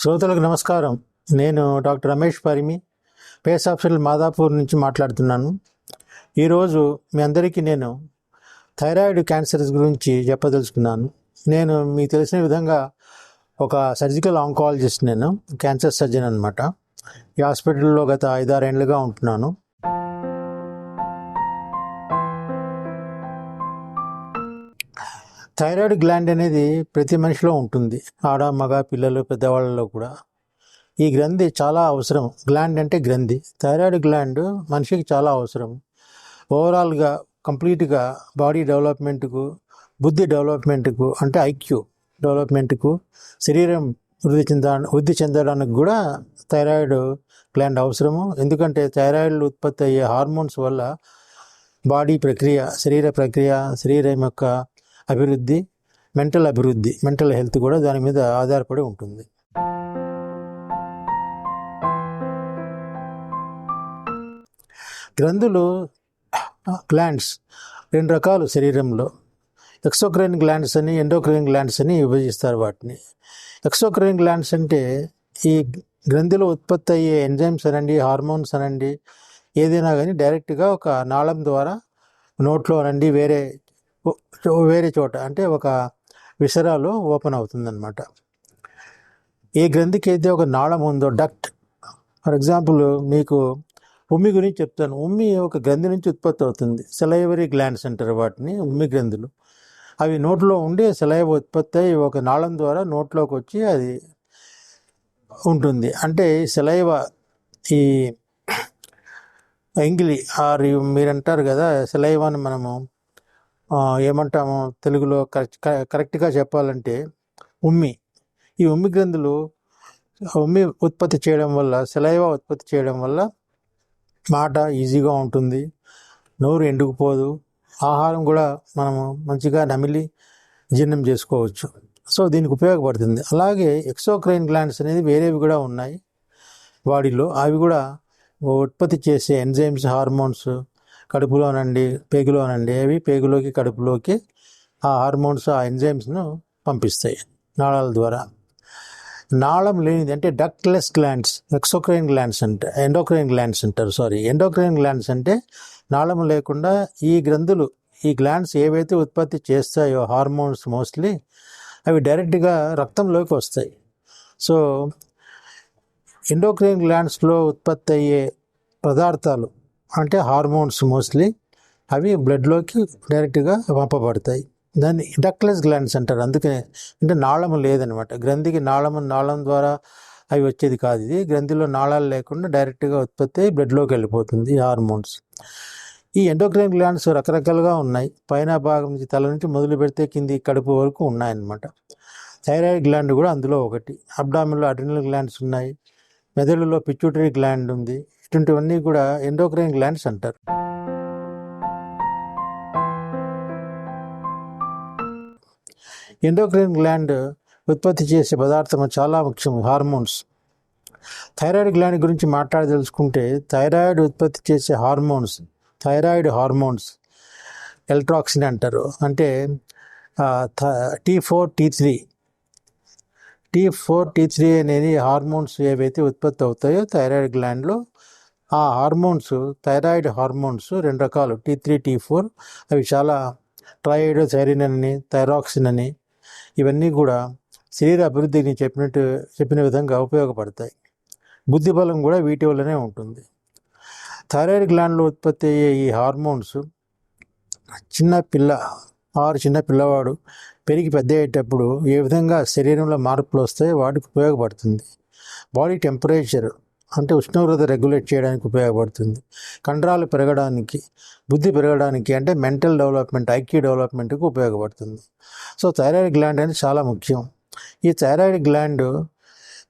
శ్రోతలకు నమస్కారం. నేను doctor Ramesh Parimi PACE hospital Madhapur నుంచి మాట్లాడుతున్నాను. ఈరోజు మీ అందరికీ నేను థైరాయిడ్ క్యాన్సర్స్ గురించి చెప్పదలుచుకున్నాను. నేను మీకు తెలిసిన విధంగా ఒక సర్జికల్ ఆంకాలజిస్ట్ నేను క్యాన్సర్ సర్జన్ అనమాట ఈ హాస్పిటల్లో గత ఐదారేండ్లుగా ఉంటున్నాను. థైరాయిడ్ గ్లాండ్ అనేది ప్రతి మనిషిలో ఉంటుంది. ఆడ మగ పిల్లలు పెద్దవాళ్ళలో కూడా. ఈ గ్రంథి చాలా అవసరం. గ్లాండ్ అంటే గ్రంథి. థైరాయిడ్ గ్లాండ్ మనిషికి చాలా అవసరం. ఓవరాల్గా కంప్లీట్గా బాడీ డెవలప్మెంట్కు బుద్ధి డెవలప్మెంట్కు అంటే ఐక్యూ డెవలప్మెంట్కు శరీరం వృద్ధి చెందా వృద్ధి చెందడానికి కూడా థైరాయిడ్ గ్లాండ్ అవసరము. ఎందుకంటే థైరాయిడ్లు ఉత్పత్తి అయ్యే హార్మోన్స్ వల్ల బాడీ ప్రక్రియ శరీర ప్రక్రియ శరీరం యొక్క అభివృద్ధి మెంటల్ అభివృద్ధి మెంటల్ హెల్త్ కూడా దాని మీద ఆధారపడి ఉంటుంది. గ్రంథులు గ్లాండ్స్ రెండు రకాలు శరీరంలో. ఎక్సోక్రైన్ గ్లాండ్స్ అని ఎండోక్రైన్ గ్లాండ్స్ అని విభజిస్తారు వాటిని. ఎక్సోక్రైన్ గ్లాండ్స్ అంటే ఈ గ్రంథిలో ఉత్పత్తి అయ్యే ఎంజైమ్స్ అనండి హార్మోన్స్ అనండి ఏదైనా కానీ డైరెక్ట్గా ఒక నాళం ద్వారా నోట్లో అనండి వేరే వేరే చోట అంటే ఒక విసరాలు ఓపెన్ అవుతుందన్నమాట. ఏ గ్రంథికి అయితే ఒక నాళం ఉందో డక్ట్ ఫర్ ఎగ్జాంపుల్ మీకు ఉమ్మి గురించి చెప్తాను. ఉమ్మి ఒక గ్రంథి నుంచి ఉత్పత్తి అవుతుంది. సెలైవరీ గ్లాండ్స్ అంటారు వాటిని ఉమ్మి గ్రంథులు. అవి నోట్లో ఉండి సెలైవ ఉత్పత్తి అయ్యి ఒక నాళం ద్వారా నోట్లోకి వచ్చి అది ఉంటుంది. అంటే సెలైవ ఈ ఎంగిలి ఆర్ మీరు అంటారు కదా సెలైవాని మనము ఏమంటాము తెలుగులో కరెక్ట్ కరెక్ట్గా చెప్పాలంటే ఉమ్మి. ఈ ఉమ్మి గ్రంథులు ఉమ్మి ఉత్పత్తి చేయడం వల్ల సెలైవా ఉత్పత్తి చేయడం వల్ల మాట ఈజీగా ఉంటుంది. నోరు ఎండుకుపోదు. ఆహారం కూడా మనము మంచిగా నమిలి జీర్ణం చేసుకోవచ్చు. సో దీనికి ఉపయోగపడుతుంది. అలాగే ఎక్సోక్రైన్ గ్లాండ్స్ అనేది వేరేవి కూడా ఉన్నాయి. బాడీలో అవి కూడా ఉత్పత్తి చేసే ఎంజైమ్స్ హార్మోన్స్ కడుపులోనండి పేగులోనండి అవి పేగులోకి కడుపులోకి ఆ హార్మోన్స్ ఆ ఎంజైమ్స్ను పంపిస్తాయి నాళాల ద్వారా. నాళం లేనిది అంటే డక్ట్లెస్ గ్లాండ్స్ ఎక్సోక్రైన్ గ్లాండ్స్ అంటే ఎండోక్రైన్ గ్లాండ్స్ అంటారు సారీ. ఎండోక్రైన్ గ్లాండ్స్ అంటే నాళం లేకుండా ఈ గ్రంథులు ఈ గ్లాండ్స్ ఏవైతే ఉత్పత్తి చేస్తాయో హార్మోన్స్ మోస్ట్లీ అవి డైరెక్ట్గా రక్తంలోకి వస్తాయి. సో ఎండోక్రైన్ గ్లాండ్స్లో ఉత్పత్తి అయ్యే పదార్థాలు అంటే హార్మోన్స్ మోస్ట్లీ అవి బ్లడ్లోకి డైరెక్ట్గా పంపబడతాయి. దాన్ని డక్లెస్ గ్లాండ్స్ అంటారు. అందుకే అంటే నాళము లేదనమాట. గ్రంథికి నాళము నాళం ద్వారా అవి వచ్చేది కాదు ఇది. గ్రంథిలో నాళాలు లేకుండా డైరెక్ట్గా ఉత్పత్తి అయ్యి బ్లడ్లోకి వెళ్ళిపోతుంది హార్మోన్స్. ఈ ఎండోక్రైన్ గ్లాండ్స్ రకరకాలుగా ఉన్నాయి. పైన భాగం నుంచి తల నుంచి మొదలు పెడితే కింది కడుపు వరకు ఉన్నాయన్నమాట. థైరాయిడ్ గ్లాండ్ కూడా అందులో ఒకటి. అబ్డామిన్లో అడ్రినల్ గ్లాండ్స్ ఉన్నాయి. మెదడులో పిచ్యూటరీ గ్లాండ్ ఉంది. ఇటువంటివన్నీ కూడా ఎండోక్రైన్ గ్లాండ్స్ అంటారు. ఎండోక్రైన్ గ్లాండ్ ఉత్పత్తి చేసే పదార్థం చాలా ముఖ్యం హార్మోన్స్ థైరాయిడ్ గ్లాండ్ గురించి మాట్లాడదలుచుకుంటే థైరాయిడ్ ఉత్పత్తి చేసే హార్మోన్స్ థైరాయిడ్ హార్మోన్స్ ఎల్ట్రాక్సిన్ అంటారు. అంటే T four T three T four T three అనేది హార్మోన్స్ ఏవైతే ఉత్పత్తి అవుతాయో థైరాయిడ్ గ్లాండ్లో ఆ హార్మోన్స్ థైరాయిడ్ హార్మోన్స్ రెండు రకాలు టీ త్రీ టీ ఫోర్ అవి చాలా ట్రైడ్ థైరిన్ అని థైరాక్సిన్ అని ఇవన్నీ కూడా శరీర అభివృద్ధిని చెప్పినట్టు చెప్పిన విధంగా ఉపయోగపడతాయి. బుద్ధి బలం కూడా వీటి వల్లనే ఉంటుంది. థైరాయిడ్ గ్లాండ్లో ఉత్పత్తి అయ్యే ఈ హార్మోన్స్ చిన్న పిల్ల ఆరు చిన్న పిల్లవాడు పెరిగి పెద్ద అయ్యేటప్పుడు ఏ విధంగా శరీరంలో మార్పులు వస్తాయో వాటికి ఉపయోగపడుతుంది? బాడీ టెంపరేచర్ అంటే ఉష్ణోగ్రత రెగ్యులేట్ చేయడానికి ఉపయోగపడుతుంది. కండరాలు పెరగడానికి బుద్ధి పెరగడానికి అంటే మెంటల్ డెవలప్మెంట్ ఐక్యూ డెవలప్మెంట్కి ఉపయోగపడుతుంది. సో థైరాయిడ్ గ్లాండ్ అనేది చాలా ముఖ్యం. ఈ థైరాయిడ్ గ్లాండ్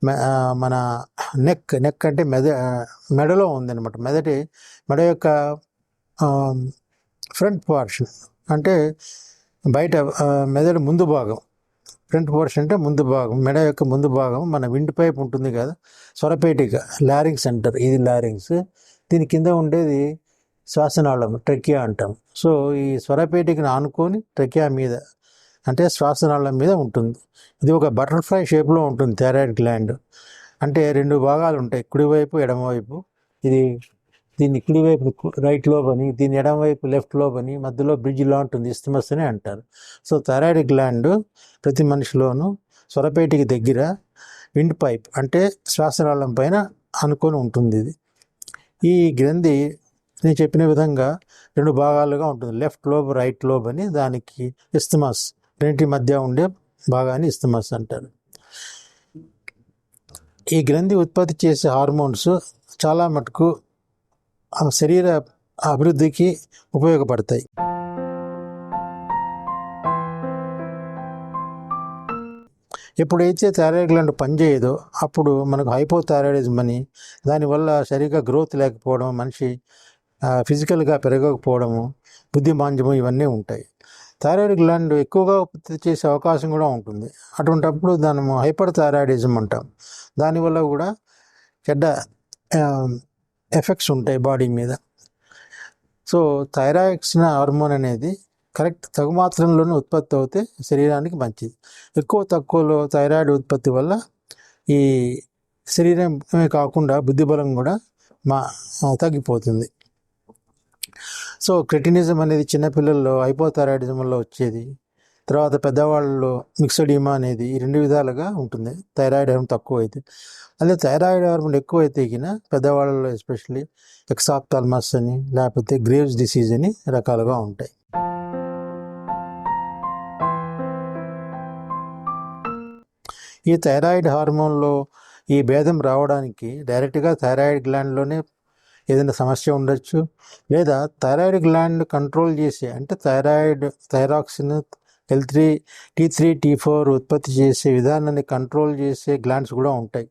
మె- మన నెక్ నెక్ అంటే మెద మెడలో ఉందన్నమాట. మెదటి మెడ యొక్క ఫ్రంట్ పార్షన్ అంటే బయట మెదడు ముందు భాగం ఫ్రంట్ పోర్షన్ అంటే ముందు భాగం మెడ యొక్క ముందు భాగం మన విండ్ పైప్ ఉంటుంది కదా స్వరపేటిక లారింగ్స్ అంటారు ఇది లారింగ్స్. దీని కింద ఉండేది శ్వాసనాళం ట్రెకియా అంటాం. సో ఈ స్వరపేటికను ఆనుకొని ట్రెకియా మీద అంటే శ్వాసనాళం మీద ఉంటుంది. ఇది ఒక బటర్ఫ్లై షేప్లో ఉంటుంది థైరాయిడ్ గ్లాండ్. అంటే రెండు భాగాలు ఉంటాయి కుడివైపు ఎడమవైపు. ఇది దీన్ని కుడివైపు రైట్ లోబ్ అని దీన్ని ఎడమవైపు లెఫ్ట్ లోబ్ అని మధ్యలో బ్రిడ్జ్ లా ఉంటుంది ఇస్తమస్ అని అంటారు. సో థైరాయిడ్ గ్లాండ్ ప్రతి మనిషిలోనూ స్వరపేటికి దగ్గర విండ్ పైప్ అంటే శ్వాసనాళం పైన అనుకొని ఉంటుంది ఇది. ఈ గ్రంథి నేను చెప్పిన విధంగా రెండు భాగాలుగా ఉంటుంది. లెఫ్ట్ లోబ్ రైట్ లోబ్ అని దానికి ఇస్తమస్ రెండింటి మధ్య ఉండే భాగాన్ని ఇస్తమస్ అంటారు. ఈ గ్రంథి ఉత్పత్తి చేసే హార్మోన్స్ చాలా మటుకు శరీర అభివృద్ధికి ఉపయోగపడతాయి. ఎప్పుడైతే థైరాయిడ్ గ్లాండ్ పనిచేయదో అప్పుడు మనకు హైపోథైరాయిడిజం అని దానివల్ల సరిగ్గా గ్రోత్ లేకపోవడం మనిషి ఫిజికల్గా పెరగకపోవడము బుద్ధిమాంద్యము ఇవన్నీ ఉంటాయి. థైరాయిడ్ గ్లాండ్ ఎక్కువగా ఉత్పత్తి చేసే అవకాశం కూడా ఉంటుంది. అటువంటప్పుడు దాని హైపర్ థైరాయిడిజం అంటాం. దానివల్ల కూడా చెడ్డ ఎఫెక్ట్స్ ఉంటాయి బాడీ మీద. సో థైరాయిడ్స్న హార్మోన్ అనేది కరెక్ట్ తగు మాత్రంలోనే ఉత్పత్తి అవుతే శరీరానికి మంచిది. ఎక్కువ తక్కువలో థైరాయిడ్ ఉత్పత్తి వల్ల ఈ శరీరమే కాకుండా బుద్ధిబలం కూడా మా తగ్గిపోతుంది. సో క్రెటినిజం అనేది చిన్నపిల్లల్లో హైపోథైరాయిడిజంలో వల్ల వచ్చేది. తర్వాత పెద్దవాళ్ళలో మిక్సడిమా అనేది ఈ రెండు విధాలుగా ఉంటుంది. థైరాయిడ్ హార్మోన్ తక్కువ అయితే అదే థైరాయిడ్ హార్మోన్ ఎక్కువ అయితే గిన పెద్దవాళ్ళలో ఎస్పెషల్లీ ఎక్సాప్తాల్మస్ అని లేకపోతే గ్రేవ్స్ డిసీజ్ అని రకాలుగా ఉంటాయి. ఈ థైరాయిడ్ హార్మోన్లో ఈ భేదం రావడానికి డైరెక్ట్గా థైరాయిడ్ గ్లాండ్లోనే ఏదైనా సమస్య ఉండొచ్చు. లేదా థైరాయిడ్ గ్లాండ్ కంట్రోల్ చేసే అంటే thyroid thyroxine L three T three T four ఉత్పత్తి చేసే విధానాన్ని కంట్రోల్ చేసే గ్లాండ్స్ కూడా ఉంటాయి.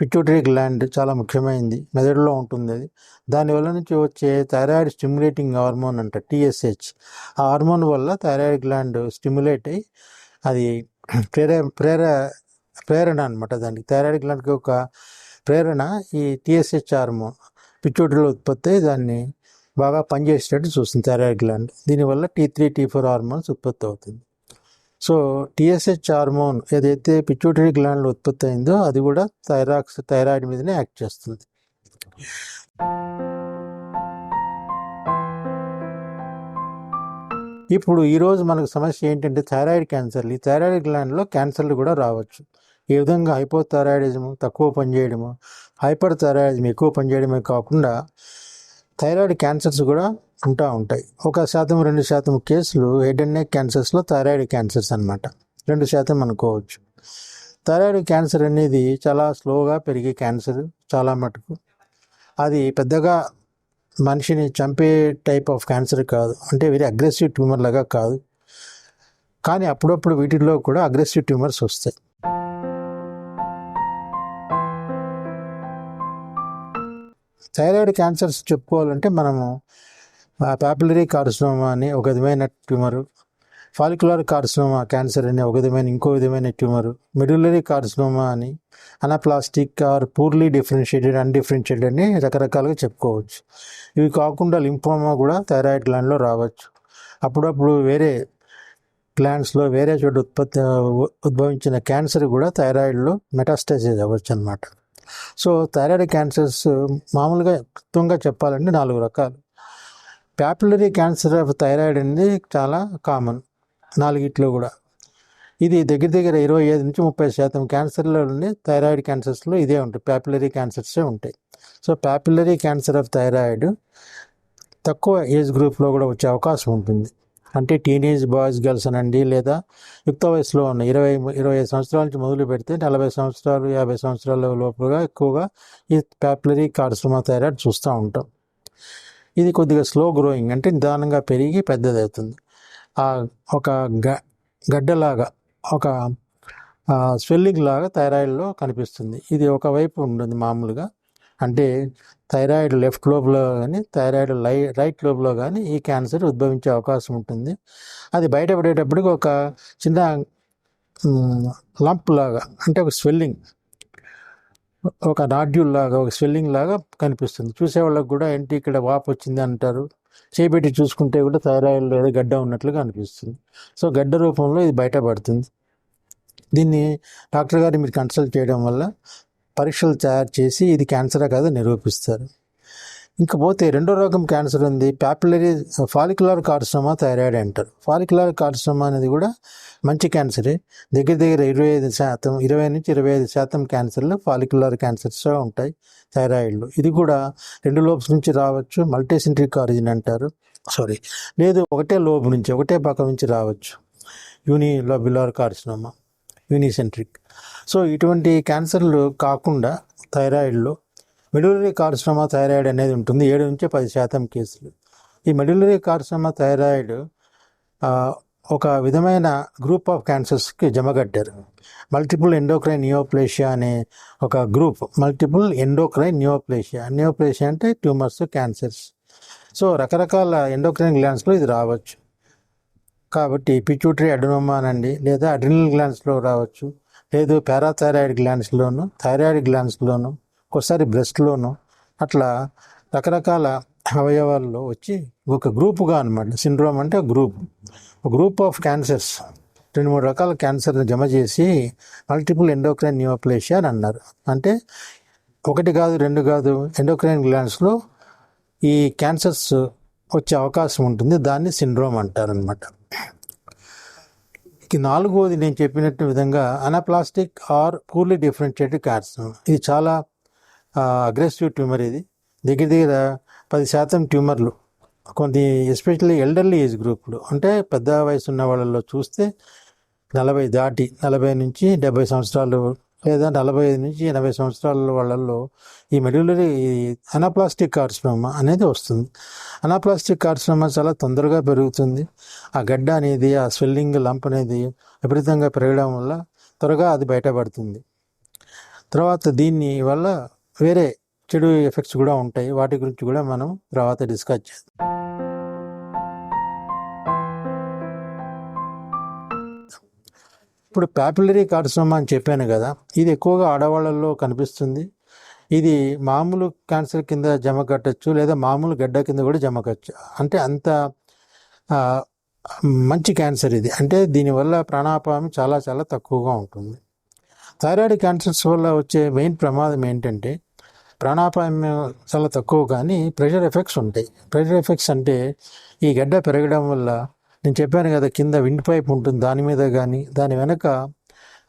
పిట్యూటరీ గ్లాండ్ చాలా ముఖ్యమైనది. మెదడులో ఉంటుంది అది. దానివల్ల నుంచి వచ్చే థైరాయిడ్ స్టిమ్యులేటింగ్ హార్మోన్ అంట టీఎస్హెచ్ ఆ హార్మోన్ వల్ల థైరాయిడ్ గ్లాండ్ స్టిమ్యులేట్ అయ్యి అది ప్రేర ప్రేర ప్రేరణ అనమాట దానికి. థైరాయిడ్ గ్లాండ్కి ఒక ప్రేరణ ఈ టీఎస్హెచ్ హార్మోన్ పిట్యూటరీలో ఉత్పత్తి అయ్యి దాన్ని బాగా పనిచేసేటట్టు చూస్తుంది థైరాయిడ్ గ్లాండ్. దీనివల్ల T three T four hormones ఉత్పత్తి అవుతుంది. సో టీఎస్హెచ్ హార్మోన్ ఏదైతే పిచ్యూటరీ గ్లాండ్లో ఉత్పత్తి అయిందో అది కూడా థైరాక్స్ థైరాయిడ్ మీదనే యాక్ట్ చేస్తుంది. ఇప్పుడు ఈరోజు మనకు సమస్య ఏంటంటే థైరాయిడ్ క్యాన్సర్లు. ఈ థైరాయిడ్ గ్లాండ్లో క్యాన్సర్లు కూడా రావచ్చు. ఈ విధంగా హైపోథైరాయిడిజము తక్కువ పనిచేయడము హైపర్ థైరాయిడిజం ఎక్కువ పనిచేయడమే కాకుండా థైరాయిడ్ క్యాన్సర్స్ కూడా ఉంటా ఉంటాయి. ఒక శాతం రెండు శాతం కేసులు హెడ్ అండ్ నెక్ క్యాన్సర్స్లో థైరాయిడ్ క్యాన్సర్స్ అన్నమాట. రెండు శాతం అనుకోవచ్చు. థైరాయిడ్ క్యాన్సర్ అనేది చాలా స్లోగా పెరిగే క్యాన్సర్ చాలా మటుకు. అది పెద్దగా మనిషిని చంపే టైప్ ఆఫ్ క్యాన్సర్ కాదు. అంటే వెరీ అగ్రెసివ్ ట్యూమర్ లాగా కాదు. కానీ అప్పుడప్పుడు వీటిల్లో కూడా అగ్రెసివ్ ట్యూమర్స్ వస్తాయి. థైరాయిడ్ క్యాన్సర్స్ చెప్పుకోవాలంటే మనము పాపులరీ కార్సినోమా అని ఒక విధమైన ట్యూమరు ఫాలిక్యులర్ కార్సినోమా క్యాన్సర్ అనే ఒక విధమైన ఇంకో విధమైన ట్యూమరు మెడ్యులరీ కార్సినోమా అని anaplastic or poorly differentiated undifferentiated అని రకరకాలుగా చెప్పుకోవచ్చు. ఇవి కాకుండా లింఫోమా కూడా థైరాయిడ్ గ్లాండ్లో రావచ్చు. అప్పుడప్పుడు వేరే గ్లాండ్స్లో వేరే చోట ఉత్పత్తి ఉద్భవించిన క్యాన్సర్ కూడా థైరాయిడ్లో మెటాస్టైజ్ అవ్వచ్చు అనమాట సో థైరాయిడ్ క్యాన్సర్స్ మామూలుగా క్లుప్తంగా చెప్పాలంటే నాలుగు రకాలు. ప్యాపులరీ క్యాన్సర్ ఆఫ్ థైరాయిడ్ అనేది చాలా కామన్ నాలుగిట్లో కూడా. ఇది దగ్గర దగ్గర ఇరవై ఐదు నుంచి ముప్పై శాతం క్యాన్సర్లోని థైరాయిడ్ క్యాన్సర్స్లో ఇదే ఉంటాయి ప్యాపులరీ క్యాన్సర్సే ఉంటాయి. So papillary cancer of thyroid తక్కువ ఏజ్ గ్రూప్లో కూడా వచ్చే అవకాశం ఉంటుంది. అంటే టీనేజ్ బాయ్స్ గర్ల్స్ అనండి లేదా యుక్త వయసులో ఉన్న ఇరవై ఇరవై ఐదు సంవత్సరాల నుంచి మొదలు పెడితే నలభై సంవత్సరాలు యాభై సంవత్సరాల లోపుగా ఎక్కువగా ఈ ప్యాపులరీ కార్సినోమా థైరాయిడ్ చూస్తూ ఉంటాం. ఇది కొద్దిగా స్లో గ్రోయింగ్ అంటే నిదానంగా పెరిగి పెద్దది అవుతుంది ఆ ఒక గ గడ్డలాగా ఒక స్వెల్లింగ్ లాగా థైరాయిడ్లో కనిపిస్తుంది. ఇది ఒకవైపు ఉంటుంది మామూలుగా. అంటే థైరాయిడ్ లెఫ్ట్ లోబ్లో కానీ థైరాయిడ్ లై రైట్ లోబ్లో కానీ ఈ క్యాన్సర్ ఉద్భవించే అవకాశం ఉంటుంది. అది బయటపడేటప్పటికి ఒక చిన్న లంప్ లాగా అంటే ఒక స్వెల్లింగ్ ఒక నాడ్యూల్ లాగా ఒక స్వెల్లింగ్ లాగా కనిపిస్తుంది. చూసేవాళ్ళకి కూడా ఏంటి ఇక్కడ వాపు వచ్చింది అంటారు. చేపెట్టి చూసుకుంటే కూడా థైరాయిడ్లో ఏదో గడ్డ ఉన్నట్లుగా అనిపిస్తుంది. సో గడ్డ రూపంలో ఇది బయటపడుతుంది. దీన్ని డాక్టర్ గారిని మీరు కన్సల్ట్ చేయడం వల్ల పరీక్షలు తయారు చేసి ఇది క్యాన్సరా కాదో నిరూపిస్తారు. ఇంకపోతే రెండో రకం క్యాన్సర్ ఉంది. ప్యాపిలరీ ఫాలిక్యులర్ కార్సినోమా థైరాయిడ్ అంటారు. ఫాలిక్యులర్ కార్సినోమా అనేది కూడా మంచి క్యాన్సరే. దగ్గర దగ్గర ఇరవై ఐదు శాతం ఇరవై నుంచి ఇరవై ఐదు శాతం క్యాన్సర్లు ఫాలిక్యులర్ క్యాన్సర్స్ ఉంటాయి థైరాయిడ్లు. ఇది కూడా రెండు లోబ్స్ నుంచి రావచ్చు మల్టీసెంట్రిక్ ఆరిజిన్ అంటారు. సారీ లేదు ఒకటే లోబ్ నుంచి ఒకటే పక్క నుంచి రావచ్చు. యూని లోబిలార్ కార్సినోమా యూనిసెంట్రిక్. సో ఇటువంటి క్యాన్సర్లు కాకుండా థైరాయిడ్లో మెడులరీ కార్సినోమా థైరాయిడ్ అనేది ఉంటుంది. ఏడు నుంచి పది శాతం కేసులు. ఈ మెడులరీ కార్సినోమా థైరాయిడ్ ఒక విధమైన గ్రూప్ ఆఫ్ క్యాన్సర్స్కి జమగట్టారు. మల్టిపుల్ ఎండోక్రైన్ నియోప్లేషియా అనే ఒక group multiple endocrine neoplasia. Neoplasia అంటే ట్యూమర్స్ క్యాన్సర్స్. సో రకరకాల ఎండోక్రైన్ గ్లాండ్స్లో ఇది రావచ్చు. కాబట్టి పిచ్యూటరీ అడెనోమా అనండి లేదా అడ్రినల్ గ్లాన్స్లో రావచ్చు. లేదు పారాథైరాయిడ్ గ్లాండ్స్లోను థైరాయిడ్ గ్లాండ్స్లోను ఒకసారి బ్రెస్ట్లోను అట్లా రకరకాల అవయవాల్లో వచ్చి ఒక గ్రూపుగా అనమాట సిండ్రోమ్ అంటే గ్రూప్ ఒక గ్రూప్ ఆఫ్ క్యాన్సర్స్ రెండు మూడు రకాల క్యాన్సర్ని జమ చేసి మల్టిపుల్ ఎండోక్రైన్ న్యూప్లేషియా అని అన్నారు. అంటే ఒకటి కాదు రెండు కాదు ఎండోక్రైన్ గ్లాండ్స్లో ఈ క్యాన్సర్స్ వచ్చే అవకాశం ఉంటుంది. దాన్ని సిండ్రోమ్ అంటారనమాట ఇక నాలుగోది నేను చెప్పినట్టు విధంగా anaplastic or poorly differentiated cancer ఇది చాలా అగ్రెసివ్ ట్యూమర్ ఇది. దగ్గర దగ్గర పది శాతం ట్యూమర్లు కొన్ని ఎస్పెషల్లీ ఎల్డర్లీ ఏజ్ గ్రూప్లు అంటే పెద్ద వయసు ఉన్న వాళ్ళలో చూస్తే నలభై దాటి నలభై నుంచి డెబ్బై సంవత్సరాలు లేదా నలభై ఐదు నుంచి ఎనభై సంవత్సరాల వాళ్ళల్లో ఈ మెడ్యులరీ అనాప్లాస్టిక్ కార్సినోమా అనేది వస్తుంది. అనాప్లాస్టిక్ కార్సినోమా చాలా తొందరగా పెరుగుతుంది. ఆ గడ్డ అనేది ఆ స్వెల్లింగ్ లంప్ అనేది విపరీతంగా పెరగడం వల్ల త్వరగా అది బయటపడుతుంది. తర్వాత దీన్ని వల్ల వేరే చెడు ఎఫెక్ట్స్ కూడా ఉంటాయి. వాటి గురించి కూడా మనం తర్వాత డిస్కస్ చేద్దాం. ఇప్పుడు ప్యాపిలరీ కార్సినోమా అని చెప్పాను కదా ఇది ఎక్కువగా ఆడవాళ్ళల్లో కనిపిస్తుంది. ఇది మామూలు క్యాన్సర్ కింద జమ కట్టచ్చు లేదా మామూలు గడ్డ కింద కూడా జమ కట్టచ్చు. అంటే అంత మంచి క్యాన్సర్ ఇది. అంటే దీనివల్ల ప్రాణాపాయం చాలా చాలా తక్కువగా ఉంటుంది. థైరాయిడ్ క్యాన్సర్స్ వల్ల వచ్చే మెయిన్ ప్రమాదం ఏంటంటే ప్రాణాపాయం చాలా తక్కువ కానీ ప్రెషర్ ఎఫెక్ట్స్ ఉంటాయి. ప్రెషర్ ఎఫెక్ట్స్ అంటే ఈ గడ్డ పెరగడం వల్ల నేను చెప్పాను కదా కింద విండ్ పైప్ ఉంటుంది దాని మీద కానీ దాని వెనక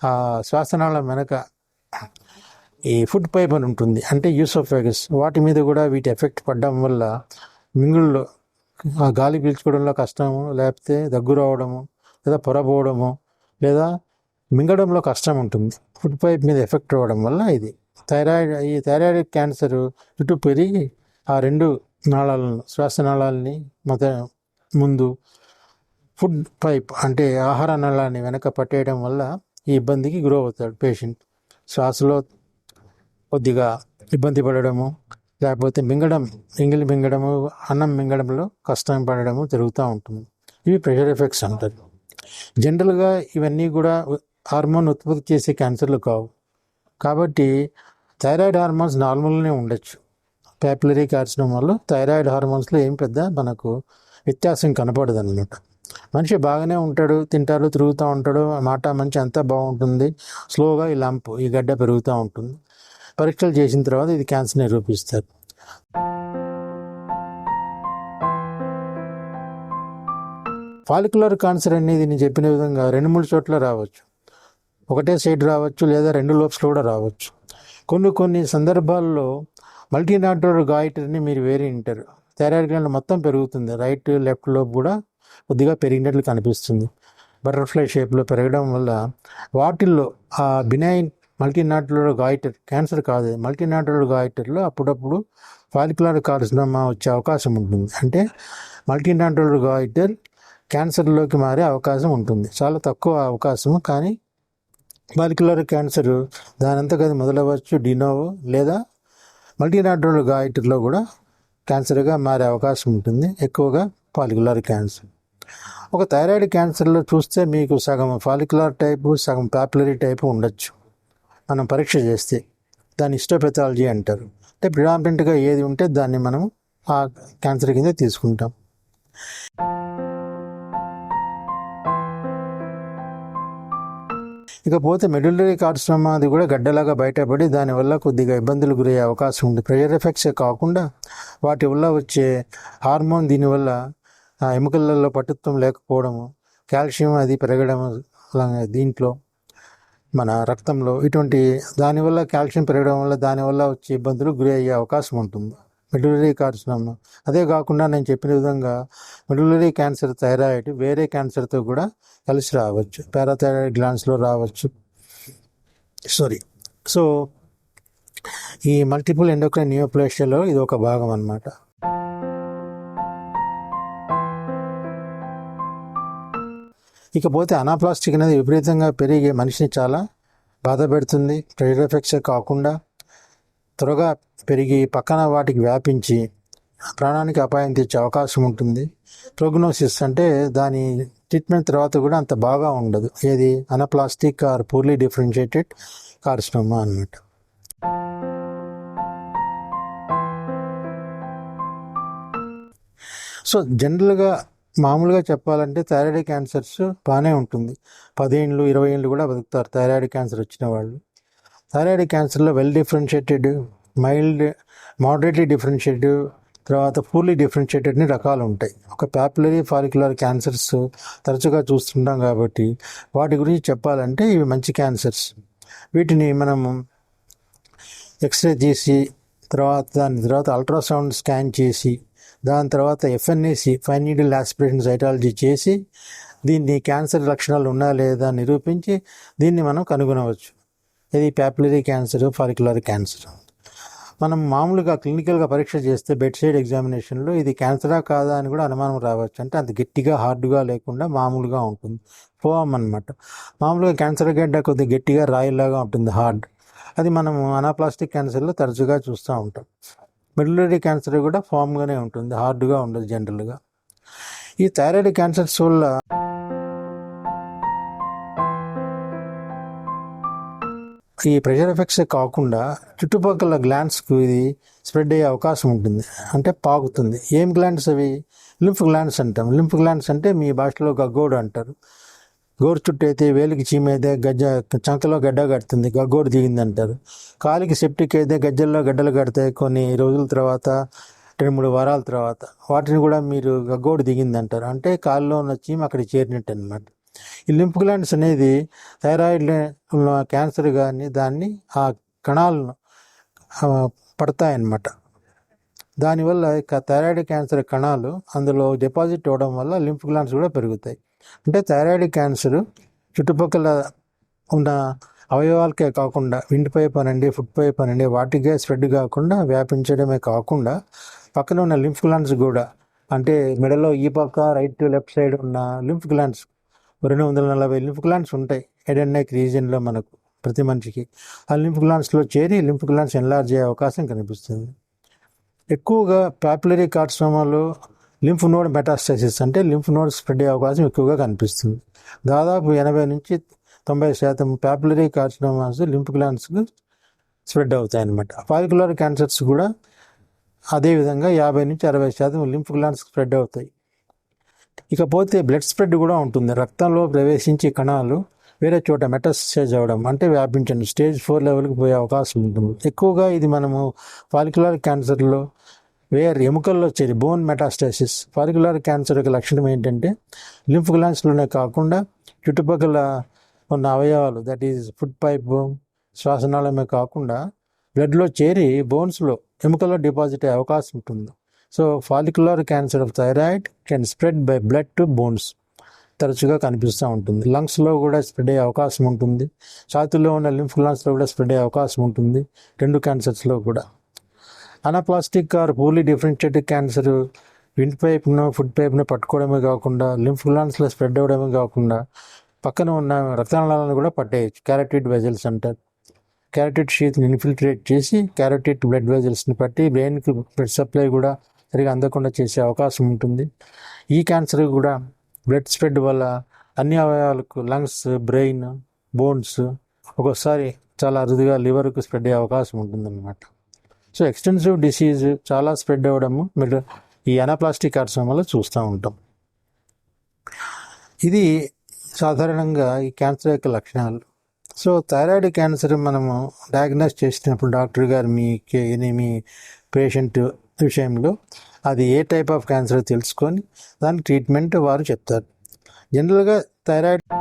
ఆ శ్వాసనాళం వెనక ఈ ఫుడ్ పైప్ అని ఉంటుంది. అంటే యూసోఫాగస్ వాటి మీద కూడా వీటి ఎఫెక్ట్ పడడం వల్ల మింగుల్లో ఆ గాలి పీల్చుకోవడంలో కష్టము లేకపోతే దగ్గు రావడము లేదా పొరపోవడము లేదా మింగడంలో కష్టం ఉంటుంది. ఫుడ్ పైప్ మీద ఎఫెక్ట్ అవ్వడం వల్ల ఇది. థైరాయిడ్ ఈ థైరాయిడ్ క్యాన్సర్ చుట్టూ పెరిగి ఆ రెండు నాళాలను శ్వాస నాళాలని మత ముందు ఫుడ్ పైప్ అంటే ఆహార నళాన్ని వెనక పట్టేయడం వల్ల ఈ ఇబ్బందికి గురవుతాడు అవుతాడు పేషెంట్. శ్వాసలో కొద్దిగా ఇబ్బంది పడడము లేకపోతే మింగడం మింగిలి మింగడము అన్నం మింగడంలో కష్టం పడడము జరుగుతూ ఉంటుంది. ఇవి ప్రెషర్ ఎఫెక్ట్స్ అంటారు. జనరల్గా ఇవన్నీ కూడా హార్మోన్ ఉత్పత్తి చేసే క్యాన్సర్లు కావు. కాబట్టి థైరాయిడ్ హార్మోన్స్ నార్మల్గానే ఉండొచ్చు. ప్యాపిలరీ కార్సినోమాలో థైరాయిడ్ హార్మోన్స్లో ఏం పెద్ద మనకు వ్యత్యాసం కనపడదు అనమాట మనిషి బాగానే ఉంటాడు తింటాడు తిరుగుతూ ఉంటాడు. మాట మంచి అంతా బాగుంటుంది. స్లోగా ఈ లంప్ ఈ గడ్డ పెరుగుతూ ఉంటుంది. పరీక్షలు చేసిన తర్వాత ఇది క్యాన్సర్ నిరూపిస్తారు. ఫాలిక్యులర్ క్యాన్సర్ అనేది నేను చెప్పిన విధంగా రెండు మూడు చోట్ల రావచ్చు. ఒకటే సైడ్ రావచ్చు లేదా రెండు లోప్స్లో కూడా రావచ్చు. కొన్ని కొన్ని సందర్భాల్లో మల్టీనాటోర్ గాయిటర్ని మీరు వేరే ఉంటారు థైరాయిడ్ గ్లాండ్ మొత్తం పెరుగుతుంది. రైట్ లెఫ్ట్ లోపు కూడా కొద్దిగా పెరిగినట్లు కనిపిస్తుంది. బటర్ఫ్లై షేప్లో పెరగడం వల్ల వాటిల్లో ఆ బినైన్ మల్టీనాటులర్ గాయిటర్ క్యాన్సర్ కాదు మల్టీనాటులర్ గాయిటర్లో అప్పుడప్పుడు ఫాలిక్యులర్ కార్సినోమా వచ్చే అవకాశం ఉంటుంది. అంటే మల్టీనాటులర్ గాయిటర్ క్యాన్సర్లోకి మారే అవకాశం ఉంటుంది. చాలా తక్కువ అవకాశం కానీ మాలిక్యులర్ క్యాన్సర్ దానంతకు కదా మొదలవచ్చు డినోవో లేదా మల్టీనాటులర్ గాయిటర్లో కూడా క్యాన్సర్గా మారే అవకాశం ఉంటుంది. ఎక్కువగా పాలిక్యులర్ క్యాన్సర్. ఒక థైరాయిడ్ క్యాన్సర్లో చూస్తే మీకు సగం ఫాలిక్యులర్ టైపు సగం పాపులరీ టైపు ఉండొచ్చు. మనం పరీక్ష చేస్తే దాన్ని ఇస్టోపెథాలజీ అంటారు. అంటే ప్రిడామినెంట్గా ఏది ఉంటే దాన్ని మనం ఆ క్యాన్సర్ కింద తీసుకుంటాం. ఇకపోతే మెడులరీ కార్సినోమా అది కూడా గడ్డలాగా బయటపడి దానివల్ల కొద్దిగా ఇబ్బందులు గురయ్యే అవకాశం ఉంది. ప్రెషర్ ఎఫెక్ట్సే కాకుండా వాటి వల్ల వచ్చే హార్మోన్ దీనివల్ల ఆ ఎముకలలో పటుత్వం లేకపోవడము కాల్షియం అది పెరగడం అలాగే దీంట్లో మన రక్తంలో ఇటువంటి దానివల్ల కాల్షియం పెరగడం వల్ల దానివల్ల వచ్చే ఇబ్బందులు గురి అయ్యే అవకాశం ఉంటుంది. మెడులరీ కార్సినోమా అదే కాకుండా నేను చెప్పిన విధంగా మెడులరీ క్యాన్సర్ థైరాయిడ్ వేరే క్యాన్సర్తో కూడా కలిసి రావచ్చు. పారాథైరాయిడ్ గ్లాండ్స్లో రావచ్చు. సారీ. సో ఈ మల్టిపుల్ ఎండోక్రైన్ న్యూప్లేషియాలో ఇది ఒక భాగం అన్నమాట. ఇకపోతే అనాప్లాస్టిక్ అనేది విపరీతంగా పెరిగి మనిషిని చాలా బాధ పెడుతుంది. ప్రెషర్ ఎఫెక్ట్స్ కాకుండా త్వరగా పెరిగి పక్కన వాటికి వ్యాపించి ప్రాణానికి అపాయం తెచ్చే అవకాశం ఉంటుంది. ప్రోగ్నోసిస్ అంటే దాని ట్రీట్మెంట్ తర్వాత కూడా అంత బాగా ఉండదు. ఏది? Anaplastic or poorly differentiated carcinoma అనమాట సో జనరల్గా మామూలుగా చెప్పాలంటే థైరాయిడ్ క్యాన్సర్స్ బాగానే ఉంటుంది. పదేళ్ళు ఇరవై ఏళ్ళు కూడా బతుకుతారు థైరాయిడ్ క్యాన్సర్ వచ్చిన వాళ్ళు. Thyroid క్యాన్సర్లో well differentiated mild moderately differentiated తర్వాత పూర్లీ డిఫరెన్షియేటెడ్ని రకాలు ఉంటాయి. ఒక ప్యాపులరీ ఫాలిక్యులర్ క్యాన్సర్స్ తరచుగా చూస్తుంటాం కాబట్టి వాటి గురించి చెప్పాలంటే ఇవి మంచి క్యాన్సర్స్. వీటిని మనము ఎక్స్రే తీసి తర్వాత దాని తర్వాత అల్ట్రాసౌండ్ స్కాన్ చేసి దాని తర్వాత FNAC fine needle aspiration cytology చేసి దీన్ని క్యాన్సర్ లక్షణాలు ఉన్నా లేదా నిరూపించి దీన్ని మనం కనుగొనవచ్చు. ఇది ప్యాపులరీ క్యాన్సర్ ఫాలిక్యులర్ క్యాన్సర్ మనం మామూలుగా క్లినికల్గా పరీక్ష చేస్తే బెడ్ సైడ్ ఎగ్జామినేషన్లో ఇది క్యాన్సరా కాదా అని కూడా అనుమానం రావచ్చు. అంటే అంత గట్టిగా హార్డ్గా లేకుండా మామూలుగా ఉంటుంది. ఫోమ్ అనమాట మామూలుగా క్యాన్సర్ గడ్డ కొద్దిగా గట్టిగా రాయిలాగా ఉంటుంది హార్డ్ అది మనం అనాప్లాస్టిక్ క్యాన్సర్లో తరచుగా చూస్తూ ఉంటాం. మిడిలరీ క్యాన్సర్ కూడా ఫామ్గానే ఉంటుంది హార్డ్గా ఉండదు జనరల్గా ఈ థైరాయిడ్ క్యాన్సర్స్ వల్ల ఈ ప్రెషర్ ఎఫెక్ట్స్ కాకుండా చుట్టుపక్కల గ్లాండ్స్కు ఇది స్ప్రెడ్ అయ్యే అవకాశం ఉంటుంది అంటే పాకుతుంది. ఏం గ్లాండ్స్ అవి? లింఫ్ గ్లాండ్స్ అంటాం. లింఫ్ గ్లాండ్స్ అంటే మీ భాషలో గగ్గోడు అంటారు. గోరు చుట్టూ అయితే వేలికి చీమ అయితే గజ్జ చంకలో గడ్డ కడుతుంది గగ్గోడు దిగింది అంటారు కాలికి సెప్టిక్ అయితే గజ్జల్లో గడ్డలు కడతాయి కొన్ని రోజుల తర్వాత రెండు మూడు వారాల తర్వాత వాటిని కూడా మీరు గగ్గోడు దిగింది అంటారు అంటే కాలులో ఉన్న చీమ అక్కడికి చేరినట్టు అనమాట ఈ లింఫ్ గ్లాండ్స్ అనేది థైరాయిడ్ ఉన్న క్యాన్సర్ కానీ దాన్ని ఆ కణాలను పడతాయన్నమాట. దానివల్ల థైరాయిడ్ క్యాన్సర్ కణాలు అందులో డిపాజిట్ అవ్వడం వల్ల లింఫ్ గ్లాండ్స్ కూడా పెరుగుతాయి. అంటే థైరాయిడ్ క్యాన్సర్ చుట్టుపక్కల ఉన్న అవయవాలకే కాకుండా విండ్ పైప్ అనండి ఫుడ్ పైప్ అనండి వాటికే స్ప్రెడ్ కాకుండా వ్యాపించడమే కాకుండా పక్కన ఉన్న లింఫ్ గ్లాండ్స్ కూడా అంటే మెడలో ఈ పక్క రైట్ లెఫ్ట్ సైడ్ ఉన్న లింఫ్ గ్లాండ్స్ రెండు వందల నలభై లింఫ్ గ్లాండ్స్ ఉంటాయి హెడ్ అండ్ నెక్ రీజియన్లో మనకు ప్రతి మనిషికి. ఆ లింఫ్ గ్లాండ్స్లో చేరి లింఫ్ గ్లాండ్స్ ఎన్లార్జ్ అయ్యే అవకాశం కనిపిస్తుంది. ఎక్కువగా పాపులరీ కార్సినోమాలో లింఫ్ నోడ్ మెటాస్టైసిస్ అంటే లింఫ్ నోడ్ స్ప్రెడ్ అయ్యే అవకాశం ఎక్కువగా కనిపిస్తుంది. దాదాపు ఎనభై నుంచి తొంభై శాతం పాపులరీ కార్సినోమాస్ లింఫ్ గ్లాండ్స్కి స్ప్రెడ్ అవుతాయి అన్నమాట పాలిక్యులర్ క్యాన్సర్స్ కూడా అదేవిధంగా యాభై నుంచి అరవై శాతం లింఫ్ గ్లాండ్స్ స్ప్రెడ్ అవుతాయి. ఇకపోతే బ్లడ్ స్ప్రెడ్ కూడా ఉంటుంది. రక్తంలో ప్రవేశించే కణాలు వేరే చోట మెటాస్టైజ్ అవ్వడం అంటే వ్యాపించండి స్టేజ్ ఫోర్ లెవెల్కి పోయే అవకాశం ఉంటుంది. ఎక్కువగా ఇది మనము పాలిక్యులర్ క్యాన్సర్లో వేర్ ఎముకల్లో వచ్చేది బోన్ మెటాస్టాసిస్ ఫాలికులర్ క్యాన్సర్ యొక్క లక్షణం ఏంటంటే లింఫ్ గ్లాన్స్లోనే కాకుండా చుట్టుపక్కల ఉన్న అవయవాలు దట్ ఈజ్ ఫుడ్ పైప్ శ్వాసనాళమే కాకుండా బ్లడ్లో చేరి బోన్స్లో ఎముకల్లో డిపాజిట్ అయ్యే అవకాశం ఉంటుంది. So follicular cancer of thyroid can spread by blood to bones తరచుగా కనిపిస్తూ ఉంటుంది. లంగ్స్లో కూడా స్ప్రెడ్ అయ్యే అవకాశం ఉంటుంది. ఛాతీలో ఉన్న లింఫ్ గ్లాన్స్లో కూడా స్ప్రెడ్ అయ్యే అవకాశం ఉంటుంది. రెండు క్యాన్సర్స్లో కూడా. Anaplastic or poorly differentiated cancer wind పైప్ను food పైప్ను పట్టుకోవడమే కాకుండా లింఫ్ గ్లాన్స్లో స్ప్రెడ్ అవ్వడమే కాకుండా పక్కన ఉన్న రక్తనాళాలను కూడా పట్టేయచ్చు. క్యారటిడ్ వెజల్స్ అంటారు. క్యారటిడ్ షీత్ని ఇన్ఫిల్ట్రేట్ చేసి క్యారటిడ్ బ్లడ్ వెజల్స్ని పట్టి బ్రెయిన్కి బ్లడ్ సప్లై కూడా సరిగా అందకుండా చేసే అవకాశం ఉంటుంది. ఈ క్యాన్సర్ కూడా బ్లడ్ స్ప్రెడ్ వల్ల అన్ని అవయవాలకు లంగ్స్ బ్రెయిన్ బోన్స్ ఒక్కోసారి చాలా అరుదుగా లివర్కు స్ప్రెడ్ అయ్యే అవకాశం ఉంటుందన్నమాట. సో ఎక్స్టెన్సివ్ డిసీజ్ చాలా స్ప్రెడ్ అవ్వడము మీరు ఈ అనాప్లాస్టిక్ కార్సోమాలో చూస్తూ ఉంటాం. ఇది సాధారణంగా ఈ క్యాన్సర్ యొక్క లక్షణాలు. సో థైరాయిడ్ క్యాన్సర్ మనము డయాగ్నోస్ చేసినప్పుడు డాక్టర్ గారు మీ కే- మీ పేషెంట్ విషయంలో అది ఏ టైప్ ఆఫ్ క్యాన్సర్ తెలుసుకొని దాని ట్రీట్మెంట్ వారు చెప్తారు. జనరల్గా థైరాయిడ్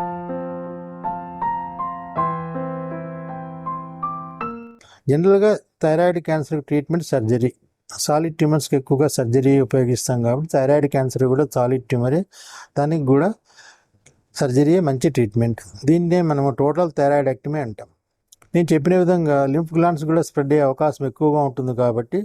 జనరల్గా thyroid cancer treatment surgery. Solid ట్యూమర్స్కి ఎక్కువగా సర్జరీ ఉపయోగిస్తాం కాబట్టి థైరాయిడ్ క్యాన్సర్ కూడా సాలిడ్ ట్యూమరే. దానికి కూడా సర్జరీయే మంచి ట్రీట్మెంట్. దీన్నే మనము టోటల్ థైరాయిడెక్టమీ అంటాం. నేను చెప్పిన విధంగా లింఫ్ గ్లాండ్స్ కూడా స్ప్రెడ్ అయ్యే అవకాశం ఎక్కువగా ఉంటుంది కాబట్టి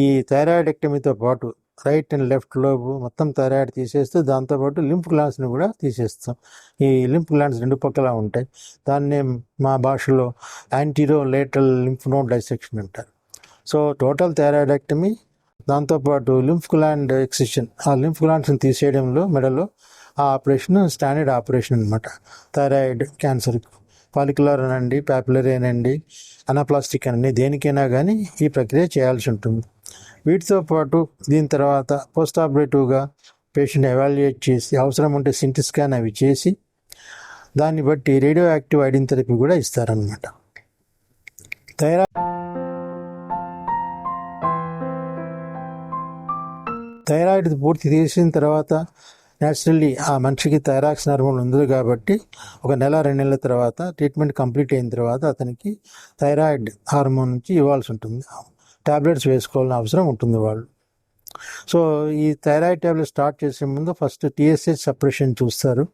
ఈ థైరాయిడెక్టమీతో పాటు రైట్ అండ్ లెఫ్ట్ లోబు మొత్తం థైరాయిడ్ తీసేస్తూ దాంతోపాటు లింఫ్ గ్లాండ్స్ని కూడా తీసేస్తాం. ఈ లింఫ్ గ్లాండ్స్ రెండు పక్కల ఉంటాయి. దాన్నే మా భాషలో anterolateral lymph node dissection అంటారు. సో టోటల్ థైరాయిడెక్టమీ దాంతోపాటు లింఫ్ గ్లాండ్ ఎక్సిషన్ ఆ లింఫ్ గ్లాండ్స్ని తీసేయడంలో మెడలో ఆ ఆపరేషన్ స్టాండర్డ్ ఆపరేషన్ అనమాట థైరాయిడ్ క్యాన్సర్ పాలిక్యులర్ అనండి పాపులరీ అనండి అనాప్లాస్టిక్ అనండి దేనికైనా కానీ ఈ ప్రక్రియ చేయాల్సి ఉంటుంది. వీటితో పాటు దీని తర్వాత పోస్ట్ ఆపరేటివ్గా పేషెంట్ ఎవాల్యుయేట్ చేసి అవసరం ఉంటే సింటి స్కాన్ అవి చేసి దాన్ని బట్టి రేడియో యాక్టివ్ ఐడిన్ థెరపీ కూడా ఇస్తారనమాట థైరాయిడ్ థైరాయిడ్ పూర్తి తీసిన తర్వాత నేచురల్లీ ఆ మనిషికి థైరాక్స్ హార్మోన్ ఉంది కాబట్టి ఒక నెల రెండు నెలల తర్వాత ట్రీట్మెంట్ కంప్లీట్ అయిన తర్వాత అతనికి థైరాయిడ్ హార్మోన్ నుంచి ఇవ్వాల్సి ఉంటుంది. ట్యాబ్లెట్స్ వేసుకోవాల్సిన అవసరం ఉంటుంది వాళ్ళు. సో ఈ థైరాయిడ్ ట్యాబ్లెట్ స్టార్ట్ చేసే ముందు ఫస్ట్ టీఎస్హెచ్ సపరేషన్ చూస్తారు.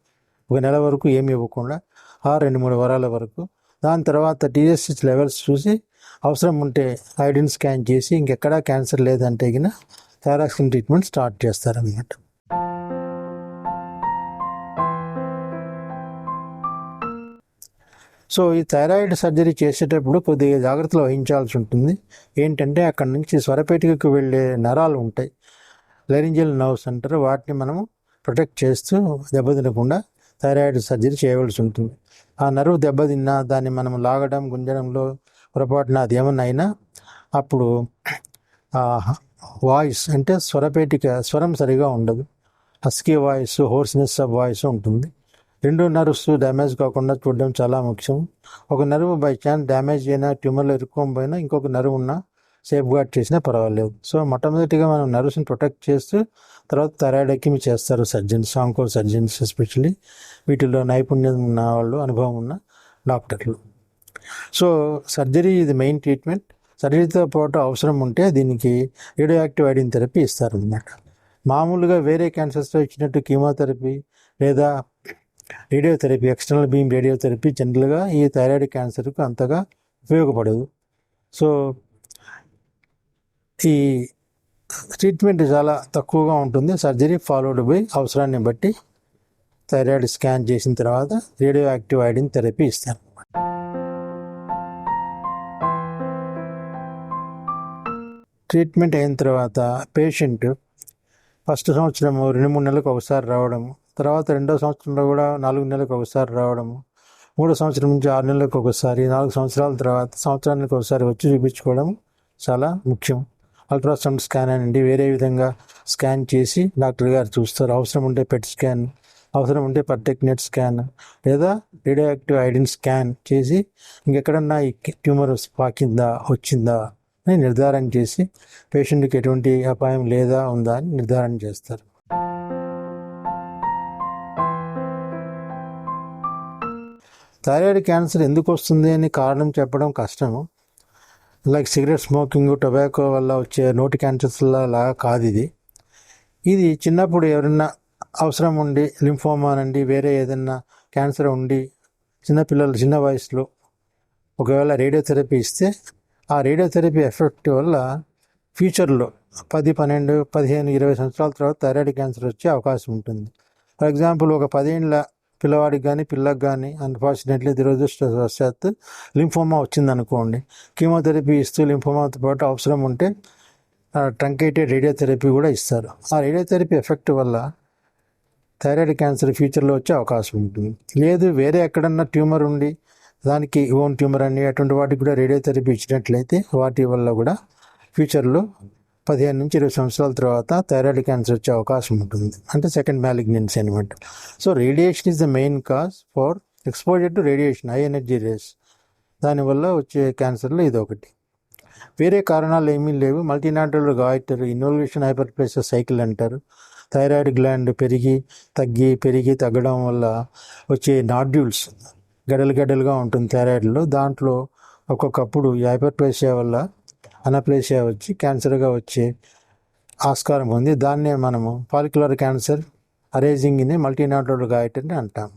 ఒక నెల వరకు ఏమి ఇవ్వకుండా ఆ రెండు మూడు వారాల వరకు. దాని తర్వాత టీఎస్హెచ్ లెవెల్స్ చూసి అవసరం ఉంటే ఐడిన్ స్కాన్ చేసి ఇంకెక్కడా క్యాన్సర్ లేదంటే గిన థైరాక్సిన్ ట్రీట్మెంట్ స్టార్ట్ చేస్తారనమాట సో ఈ థైరాయిడ్ సర్జరీ చేసేటప్పుడు కొద్దిగా జాగ్రత్తలు వహించాల్సి ఉంటుంది. ఏంటంటే అక్కడ నుంచి స్వరపేటికకు వెళ్ళే నరాలు ఉంటాయి. లెరింజల్ నర్వ్స్ అంటారు వాటిని మనము ప్రొటెక్ట్ చేస్తూ దెబ్బతినకుండా థైరాయిడ్ సర్జరీ చేయవలసి ఉంటుంది. ఆ నరువు దెబ్బతిన్నా దాన్ని మనం లాగడం గుంజడంలో పొరపాటున అది ఏమన్నా అయినా అప్పుడు వాయిస్ అంటే స్వరపేటిక స్వరం సరిగా ఉండదు. Husky voice hoarseness of voice ఉంటుంది. రెండు నర్వ్స్ డ్యామేజ్ కాకుండా చూడడం చాలా ముఖ్యం. ఒక నరువు బై ఛాన్స్ డ్యామేజ్ అయినా ట్యూమర్లో ఇరుక్కోపోయినా ఇంకొక నరువు ఉన్నా సేఫ్ గార్డ్ చేసినా పర్వాలేదు. సో మొట్టమొదటిగా మనం నర్వ్స్ని ప్రొటెక్ట్ చేస్తూ తర్వాత థైరాయిడెక్టమీ చేస్తారు సర్జన్స్ ఆంకో సర్జన్స్ ఎస్పెషల్లీ వీటిలో నైపుణ్యం ఉన్న వాళ్ళు అనుభవం ఉన్న డాక్టర్లు. సో సర్జరీ ఇది మెయిన్ ట్రీట్మెంట్ సర్జరీతో పాటు అవసరం ఉంటే దీనికి రేడియోయాక్టివ్ ఐడిన్ థెరపీ ఇస్తారనమాట మామూలుగా వేరే క్యాన్సర్స్లో ఇచ్చినట్టు కీమోథెరపీ లేదా రేడియోథెరపీ ఎక్స్టర్నల్ బీమ్ రేడియోథెరపీ జనరల్గా ఈ థైరాయిడ్ క్యాన్సర్కు అంతగా ఉపయోగపడదు. సో ఈ ట్రీట్మెంట్ చాలా తక్కువగా ఉంటుంది. సర్జరీ ఫాలోడ్ బై అవసరాన్ని బట్టి థైరాయిడ్ స్కాన్ చేసిన తర్వాత రేడియో యాక్టివ్ ఐడిన్ థెరపీ ఇస్తాను ట్రీట్మెంట్ అయిన తర్వాత పేషెంట్ ఫస్ట్ సంవత్సరం రెండు మూడు నెలలకు ఒకసారి రావడం తర్వాత రెండో సంవత్సరంలో కూడా నాలుగు నెలలకు ఒకసారి రావడము మూడో సంవత్సరం నుంచి ఆరు నెలలకు ఒకసారి నాలుగు సంవత్సరాల తర్వాత సంవత్సరానికి ఒకసారి వచ్చి చూపించుకోవడం చాలా ముఖ్యం. అల్ట్రాసౌండ్ స్కాన్ అనండి వేరే విధంగా స్కాన్ చేసి డాక్టర్ గారు చూస్తారు. అవసరం ఉంటే పెట్ స్కాన్ అవసరం ఉంటే పర్టెక్నెట్ స్కాన్ లేదా రేడియో యాక్టివ్ ఐడిన్ స్కాన్ చేసి ఇంకెక్కడన్నా ఈ ట్యూమర్ పాకిందా వచ్చిందా అని నిర్ధారణ చేసి పేషెంట్కి ఎటువంటి అపాయం లేదా ఉందా అని నిర్ధారణ చేస్తారు. థైరాయిడ్ క్యాన్సర్ ఎందుకు వస్తుంది అని కారణం చెప్పడం కష్టం. లైక్ సిగరెట్ స్మోకింగ్ టొబాకో వల్ల వచ్చే నోటి క్యాన్సర్స్ లాగా కాదు ఇది. ఇది చిన్నప్పుడు ఎవరైనా అవసరం ఉండి లింఫోమా నుండి వేరే ఏదైనా క్యాన్సర్ ఉండి చిన్నపిల్లలు చిన్న వయసులో ఒకవేళ రేడియోథెరపీ ఇస్తే ఆ రేడియోథెరపీ ఎఫెక్ట్ వల్ల ఫ్యూచర్లో పది పన్నెండు పదిహేను ఇరవై సంవత్సరాల తర్వాత థైరాయిడ్ క్యాన్సర్ వచ్చే అవకాశం ఉంటుంది. ఫర్ ఎగ్జాంపుల్ ఒక పదేళ్ళ పిల్లవాడికి కానీ పిల్లకి కానీ అన్ఫార్చునేట్లీ దురదృష్టవశాత్తు లింఫోమా వచ్చిందనుకోండి. కీమోథెరపీ ఇస్తూ లింఫోమాతో పాటు అవసరం ఉంటే ట్రంకేటెడ్ రేడియోథెరపీ కూడా ఇస్తారు. ఆ రేడియోథెరపీ ఎఫెక్ట్ వల్ల థైరాయిడ్ క్యాన్సర్ ఫ్యూచర్లో వచ్చే అవకాశం ఉంటుంది. లేదు వేరే ఎక్కడన్నా ట్యూమర్ ఉండి దానికి ఓన్ ట్యూమర్ అని అటువంటి వాటికి కూడా రేడియోథెరపీ ఇచ్చినట్లయితే వాటి వల్ల కూడా ఫ్యూచర్లో పదిహేను నుంచి ఇరవై సంవత్సరాల తర్వాత థైరాయిడ్ క్యాన్సర్ వచ్చే అవకాశం ఉంటుంది. అంటే సెకండ్ మ్యాలిగ్నెన్సీ అనమాట so radiation is the main cause for exposure to radiation high energy rays. దానివల్ల వచ్చే క్యాన్సర్లో ఇది ఒకటి వేరే కారణాలు ఏమీ లేవు. Multinodular goitre involution hyper pressure cycle అంటారు. థైరాయిడ్ గ్లాండ్ పెరిగి తగ్గి పెరిగి తగ్గడం వల్ల వచ్చే నాడ్యూల్స్ గడలు గడలుగా ఉంటుంది థైరాయిడ్లో. దాంట్లో ఒక్కొక్కప్పుడు ఈ హైపర్ ప్లేసియా వల్ల అనప్లేసియా వచ్చి క్యాన్సర్గా వచ్చే ఆస్కారం ఉంది. దాన్నే మనము పాలిక్యులర్ క్యాన్సర్ అరేజింగ్ని మల్టీనాటల్ గాయిటర్ అంటాం.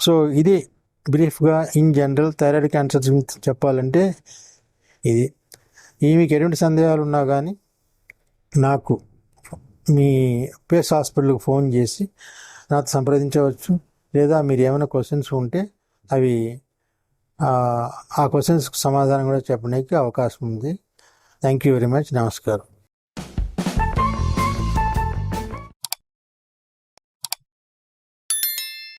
సో ఇది బ్రీఫ్గా ఇన్ జనరల్ థైరాయిడ్ క్యాన్సర్ గురించి చెప్పాలంటే ఇది. ఈమెకి మీకు ఎటువంటి సందేహాలు ఉన్నా కానీ నాకు మీ పేస్ హాస్పిటల్కి ఫోన్ చేసి నాతో సంప్రదించవచ్చు. లేదా మీరు ఏమైనా క్వశ్చన్స్ ఉంటే అవి ఆ క్వశ్చన్స్కి సమాధానం కూడా చెప్పడానికి అవకాశం ఉంది. థ్యాంక్ యూ వెరీ మచ్ నమస్కారం.